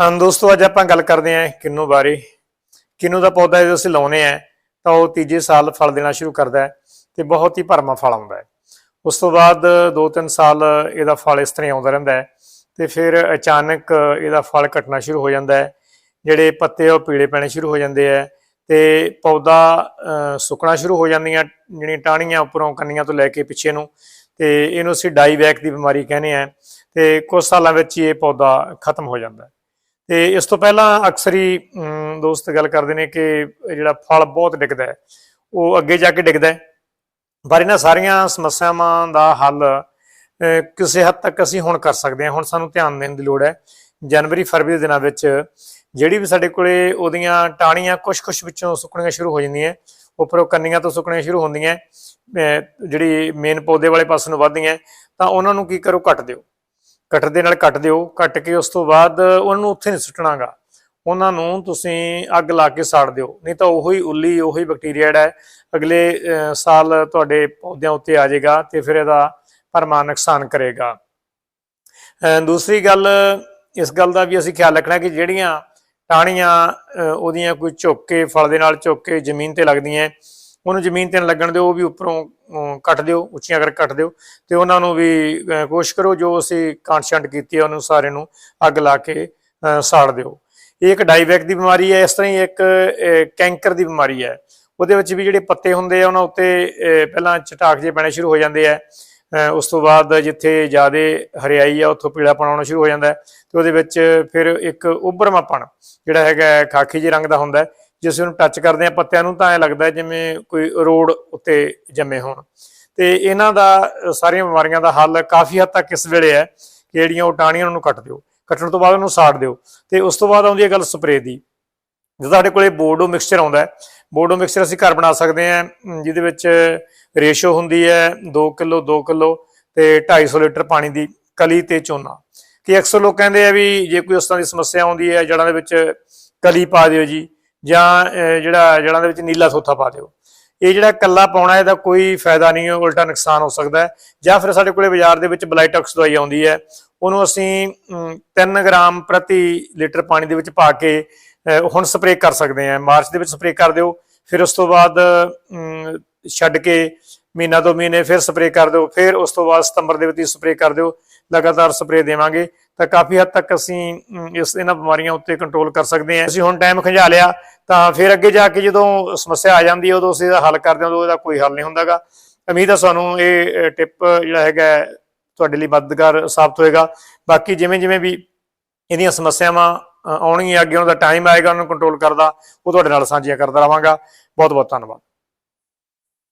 ਹਾਂ ਦੋਸਤੋ, ਅੱਜ ਆਪਾਂ ਗੱਲ ਕਰਦੇ ਹਾਂ ਕਿੰਨੂ ਬਾਰੇ। ਕਿੰਨੂ ਦਾ ਪੌਦਾ ਜਦੋਂ ਅਸੀਂ ਲਾਉਨੇ ਆ ਤਾਂ ਉਹ ਤੀਜੇ ਸਾਲ ਫਲ ਦੇਣਾ ਸ਼ੁਰੂ ਕਰਦਾ ਹੈ ਤੇ ਬਹੁਤ ਹੀ ਭਰਮਾ ਫਲ ਆਉਂਦਾ ਹੈ। ਉਸ ਤੋਂ ਬਾਅਦ 2-3 ਸਾਲ ਇਹਦਾ ਫਲ ਇਸ ਤਰ੍ਹਾਂ ਆਉਂਦਾ ਰਹਿੰਦਾ ਹੈ ਤੇ ਫਿਰ ਅਚਾਨਕ ਇਹਦਾ ਫਲ ਘਟਣਾ ਸ਼ੁਰੂ ਹੋ ਜਾਂਦਾ ਹੈ, ਜਿਹੜੇ ਪੱਤੇ ਆ ਉਹ ਪੀਲੇ ਪੈਣੇ ਸ਼ੁਰੂ ਹੋ ਜਾਂਦੇ ਆ ਤੇ ਪੌਦਾ ਸੁੱਕਣਾ ਸ਼ੁਰੂ ਹੋ ਜਾਂਦੀਆਂ ਜਿਹੜੀਆਂ ਟਾਹਣੀਆਂ ਉੱਪਰੋਂ ਕੰਨੀਆਂ ਤੋਂ ਲੈ ਕੇ ਪਿੱਛੇ ਨੂੰ ਤੇ ਇਹਨੂੰ ਅਸੀਂ ਡਾਈਵੈਕ ਦੀ ਬਿਮਾਰੀ ਕਹਿੰਦੇ ਆ ਤੇ ਕੁਝ ਸਾਲਾਂ ਵਿੱਚ ਹੀ ਇਹ ਪੌਦਾ ਖਤਮ ਹੋ ਜਾਂਦਾ ਹੈ। ਤੇ ਇਸ ਤੋਂ ਪਹਿਲਾਂ ਅਕਸਰ ਹੀ ਦੋਸਤ ਗੱਲ ਕਰਦੇ ਨੇ ਕਿ ਜਿਹੜਾ ਫਲ ਬਹੁਤ ਡਿੱਗਦਾ ਹੈ, ਉਹ ਅੱਗੇ ਜਾ ਕੇ ਡਿੱਗਦਾ ਹੈ। ਪਰ ਇਹਨਾਂ ਸਾਰੀਆਂ ਸਮੱਸਿਆਵਾਂ ਦਾ ਹੱਲ ਕਿਸੇ ਹੱਦ ਤੱਕ ਅਸੀਂ ਹੁਣ ਕਰ ਸਕਦੇ ਹਾਂ। ਹੁਣ ਸਾਨੂੰ ਧਿਆਨ ਦੇਣ ਦੀ ਲੋੜ ਹੈ। ਜਨਵਰੀ, ਫਰਵਰੀ ਦੇ ਦਿਨਾਂ ਵਿੱਚ ਜਿਹੜੀ ਵੀ ਸਾਡੇ ਕੋਲੇ ਉਹਦੀਆਂ ਟਾਹਣੀਆਂ ਕੁਛ ਕੁਛ ਵਿੱਚੋਂ ਸੁੱਕਣੀਆਂ ਸ਼ੁਰੂ ਹੋ ਜਾਂਦੀਆਂ ਉੱਪਰੋਂ ਕੰਨੀਆਂ ਤੋਂ ਸੁੱਕਣੀਆਂ ਸ਼ੁਰੂ ਹੁੰਦੀਆਂ ਜਿਹੜੀ ਮੇਨ ਪੌਦੇ ਵਾਲੇ ਪਾਸੇ ਨੂੰ ਵੱਧਦੀਆਂ ਤਾਂ ਉਹਨਾਂ ਨੂੰ ਕੀ ਕਰੋ, ਕੱਟ ਦਿਓ। ਕਟਰ ਦੇ ਨਾਲ ਕੱਟ ਦਿਓ, ਕੱਟ ਕੇ ਉਸ ਤੋਂ ਬਾਅਦ ਉਹਨਾਂ ਨੂੰ ਉੱਥੇ ਨਹੀਂ ਸੁੱਟਣਾਗਾ। ਉਹਨਾਂ ਨੂੰ ਤੁਸੀਂ ਅੱਗ ਲਾ ਕੇ ਸਾੜ ਦਿਓ। ਨਹੀਂ ਤਾਂ ਉਹੀ ਉੱਲੀ, ਉਹੀ ਬੈਕਟੀਰੀਆ ਜਿਹੜਾ ਹੈ, ਅਗਲੇ ਸਾਲ ਤੁਹਾਡੇ ਪੌਦਿਆਂ ਉੱਤੇ ਆ ਜਾਏਗਾ ਤੇ ਫਿਰ ਇਹਦਾ ਪਰਮਾ ਨੁਕਸਾਨ ਕਰੇਗਾ। ਦੂਸਰੀ ਗੱਲ, ਇਸ ਗੱਲ ਦਾ ਵੀ ਅਸੀਂ ਖਿਆਲ ਰੱਖਣਾ ਕਿ ਜਿਹੜੀਆਂ ਟਾਹਣੀਆਂ ਉਹਦੀਆਂ ਕੋਈ ਝੁੱਕ ਕੇ, ਫਲ ਦੇ ਨਾਲ ਝੁੱਕ ਕੇ ਜ਼ਮੀਨ ਤੇ ਲੱਗਦੀਆਂ ਉਹਨੂੰ ਜ਼ਮੀਨ ਤੇ ਲੱਗਣ ਦਿਓ ਉਹ ਵੀ ਉੱਪਰੋਂ ਕੱਟ ਦਿਓ ਉੱਚੀਆਂ ਕਰਕੇ ਕੱਟ ਦਿਓ ਤੇ ਉਹਨਾਂ ਨੂੰ ਵੀ ਕੋਸ਼ਿਸ਼ ਕਰੋ ਜੋ ਅਸੀਂ ਕਾਂਟ ਛੰਟ ਕੀਤੀ ਹੈ ਉਹਨੂੰ ਸਾਰੇ ਨੂੰ ਅੱਗ ਲਾ ਕੇ ਸਾੜ ਦਿਓ। ਇਹ ਇੱਕ ਡਾਈਵੈਕ ਦੀ ਬਿਮਾਰੀ ਹੈ ਇਸ ਤਰ੍ਹਾਂ ਹੀ ਇੱਕ ਕੈਂਕਰ ਦੀ ਬਿਮਾਰੀ ਹੈ। ਉਹਦੇ ਵਿੱਚ ਵੀ ਜਿਹੜੇ ਪੱਤੇ ਹੁੰਦੇ ਆ ਉਹਨਾਂ ਉੱਤੇ ਅਹ, ਪਹਿਲਾਂ ਚਟਾਕ ਜੇ ਪੈਣੇ ਸ਼ੁਰੂ ਹੋ ਜਾਂਦੇ ਆ ਉਸ ਤੋਂ ਬਾਅਦ ਜਿੱਥੇ ਜ਼ਿਆਦਾ ਹਰਿਆਈ ਆ ਉੱਥੋਂ ਪੀਲਾਪਣ ਆਉਣਾ ਸ਼ੁਰੂ ਹੋ ਜਾਂਦਾ ਹੈ ਤੇ ਉਹਦੇ ਵਿੱਚ ਫਿਰ ਇੱਕ ਉੱਭਰਮਾਪਣ ਜਿਹੜਾ ਹੈਗਾ ਹੈ, ਖਾਕੀ ਜਿਹੇ ਰੰਗ ਦਾ ਹੁੰਦਾ ਜੇ ਅਸੀਂ ਉਹਨੂੰ ਟੱਚ ਕਰਦੇ ਆ ਪੱਤਿਆਂ ਨੂੰ ਤਾਂ ਐ ਲੱਗਦਾ ਜਿਵੇਂ ਕੋਈ ਰੋਡ ਉੱਤੇ ਜੰਮੇ ਹੋਣ। ਤੇ ਇਹਨਾਂ ਦਾ ਸਾਰੀਆਂ ਬਿਮਾਰੀਆਂ ਦਾ ਹੱਲ ਕਾਫੀ ਹੱਦ ਤੱਕ ਇਸ ਵੇਲੇ ਹੈ ਕਿ ਜਿਹੜੀਆਂ ਉਹ ਟਾਹਣੀਆਂ ਉਹਨਾਂ ਨੂੰ ਕੱਟ ਦਿਓ। ਕੱਟਣ ਤੋਂ ਬਾਅਦ ਉਹਨੂੰ ਸਾੜ ਦਿਓ। ਤੇ ਉਸ ਤੋਂ ਬਾਅਦ ਆਉਂਦੀ ਹੈ ਗੱਲ ਸਪਰੇਅ ਦੀ। ਜਦੋਂ ਸਾਡੇ ਕੋਲੇ ਬੋਰਡੋ ਮਿਕਸਚਰ ਆਉਂਦਾ ਹੈ, ਬੋਰਡੋ ਮਿਕਸਚਰ ਅਸੀਂ ਘਰ ਬਣਾ ਸਕਦੇ ਹਾਂ ਜਿਹਦੇ ਵਿੱਚ ਰੇਸ਼ੋ ਹੁੰਦੀ ਹੈ 2 ਕਿਲੋ 2 ਕਿਲੋ ਤੇ 250 ਲੀਟਰ ਪਾਣੀ ਦੀ ਕਲੀ ਤੇ ਚੋਨਾ। ਕਿ ਅਕਸਰ ਲੋਕ ਕਹਿੰਦੇ ਆ ਵੀ ਜੇ ਕੋਈ ਉਸ ਤਰ੍ਹਾਂ ਦੀ ਸਮੱਸਿਆ ਆਉਂਦੀ ਹੈ ਜੜਾਂ ਦੇ ਵਿੱਚ ਕਲੀ ਪਾ ਦਿਓ ਜੀ। ਜਾਂ ਅਹ, ਜਿਹੜਾ ਜੜਾਂ ਦੇ ਵਿੱਚ ਨੀਲਾ ਸੋਥਾ ਪਾ ਦਿਓ। ਇਹ ਜਿਹੜਾ ਕੱਲਾ ਪਾਉਣਾ ਇਹਦਾ ਕੋਈ ਫਾਇਦਾ ਨਹੀਂ ਉਲਟਾ ਨੁਕਸਾਨ ਹੋ ਸਕਦਾ ਹੈ। ਜਾਂ ਫਿਰ ਸਾਡੇ ਕੋਲੇ ਬਾਜ਼ਾਰ ਦੇ ਵਿੱਚ ਬਲਾਈਟੌਕਸ ਦਵਾਈ ਆਉਂਦੀ ਹੈ। ਉਹਨੂੰ ਅਸੀਂ 3 ਗ੍ਰਾਮ ਪ੍ਰਤੀ ਲੀਟਰ ਪਾਣੀ ਦੇ ਵਿੱਚ ਪਾ ਕੇ ਹੁਣ ਸਪਰੇਅ ਕਰ ਸਕਦੇ ਹਾਂ। ਮਾਰਚ ਦੇ ਵਿੱਚ ਸਪਰੇਅ ਕਰ ਦਿਓ। ਫਿਰ ਉਸ ਤੋਂ ਬਾਅਦ ਛੱਡ ਕੇ ਮਹੀਨਾ ਤੋਂ ਮਹੀਨੇ ਫਿਰ ਸਪਰੇਅ ਕਰ ਦਿਓ। ਫਿਰ ਉਸ ਤੋਂ ਬਾਅਦ ਸਤੰਬਰ ਦੇ ਵਿੱਚ ਸਪਰੇਅ ਕਰ ਦਿਓ। ਲਗਾਤਾਰ ਸਪਰੇਅ ਦੇਵਾਂਗੇ, ਤਾਂ ਕਾਫੀ ਹੱਦ ਤੱਕ ਅਸੀਂ ਇਸ ਇਹਨਾਂ ਬਿਮਾਰੀਆਂ ਉੱਤੇ ਕੰਟਰੋਲ ਕਰ ਸਕਦੇ ਹਾਂ। ਅਸੀਂ ਹੁਣ ਟਾਈਮ ਖੰਜਾ ਲਿਆ, ਤਾਂ ਫਿਰ ਅੱਗੇ ਜਾ ਕੇ ਜਦੋਂ ਸਮੱਸਿਆ ਆ ਜਾਂਦੀ ਹੈ, ਉਦੋਂ ਅਸੀਂ ਇਹਦਾ ਹੱਲ ਕਰਦੇ ਹਾਂ, ਉਦੋਂ ਇਹਦਾ ਕੋਈ ਹੱਲ ਨਹੀਂ ਹੁੰਦਾਗਾ। ਉਮੀਦ ਹੈ ਸਾਨੂੰ ਇਹ ਟਿਪ ਜਿਹੜਾ ਹੈਗਾ ਤੁਹਾਡੇ ਲਈ ਮਦਦਗਾਰ ਸਾਬਤ ਹੋਏਗਾ। ਬਾਕੀ ਜਿਵੇਂ ਜਿਵੇਂ ਵੀ ਇਹਦੀਆਂ ਸਮੱਸਿਆਵਾਂ ਆਉਣਗੀਆਂ, ਅੱਗੇ ਉਹਨਾਂ ਦਾ ਟਾਈਮ ਆਏਗਾ, ਉਹਨਾਂ ਨੂੰ ਕੰਟਰੋਲ ਕਰਦਾ, ਉਹ ਤੁਹਾਡੇ ਨਾਲ ਸਾਂਝੀਆਂ ਕਰਦਾ ਰਵਾਂਗਾ ਬਹੁਤ ਬਹੁਤ ਧੰਨਵਾਦ।